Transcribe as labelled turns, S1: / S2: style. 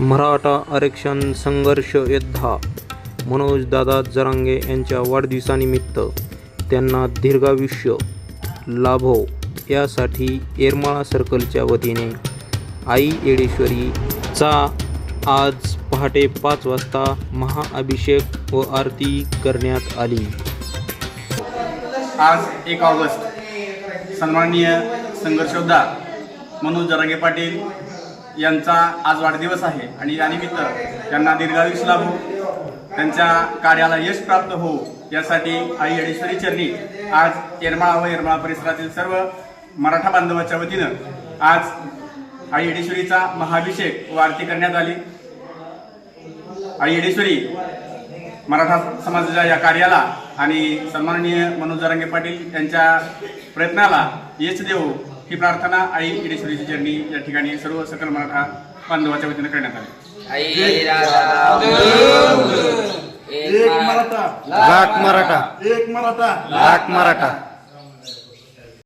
S1: मराठा आरक्षण संघर्ष योद्धा मनोजदादा जरांगे यांच्या वाढदिवसानिमित्त त्यांना दीर्घायुष्य लाभो. यासाठी येरमाळा सर्कलच्या वतीने आई येडेश्वरीचा आज पहाटे पाच वाजता महाअभिषेक व आरती करण्यात आली.
S2: आज एक ऑगस्ट सन्माननीय संघर्षोद्धा मनोज जरांगे पाटील यांचा आज वाढदिवस आहे आणि यानिमित्त त्यांना दीर्घायुष लाभो त्यांच्या कार्याला यश प्राप्त हो यासाठी आई येडेश्वरी चरणी आज येरमाळा व येरमाळा परिसरातील सर्व मराठा बांधवाच्या वतीनं आज आई येडेश्वरीचा महाभिषेक व आरती करण्यात आली. आई येडेश्वरी मराठा समाजाच्या या कार्याला आणि सन्माननीय मनोज जरांगे पाटील यांच्या प्रयत्नाला यश देऊ ही प्रार्थना आई ईडेश्वरीची चरणी या ठिकाणी सर्व सकल मराठा बांधवाच्या वतीने करण्यात आली.
S3: एक मराठा.
S4: लाख मराठा.
S3: एक मराठा.
S4: लाख मराठा.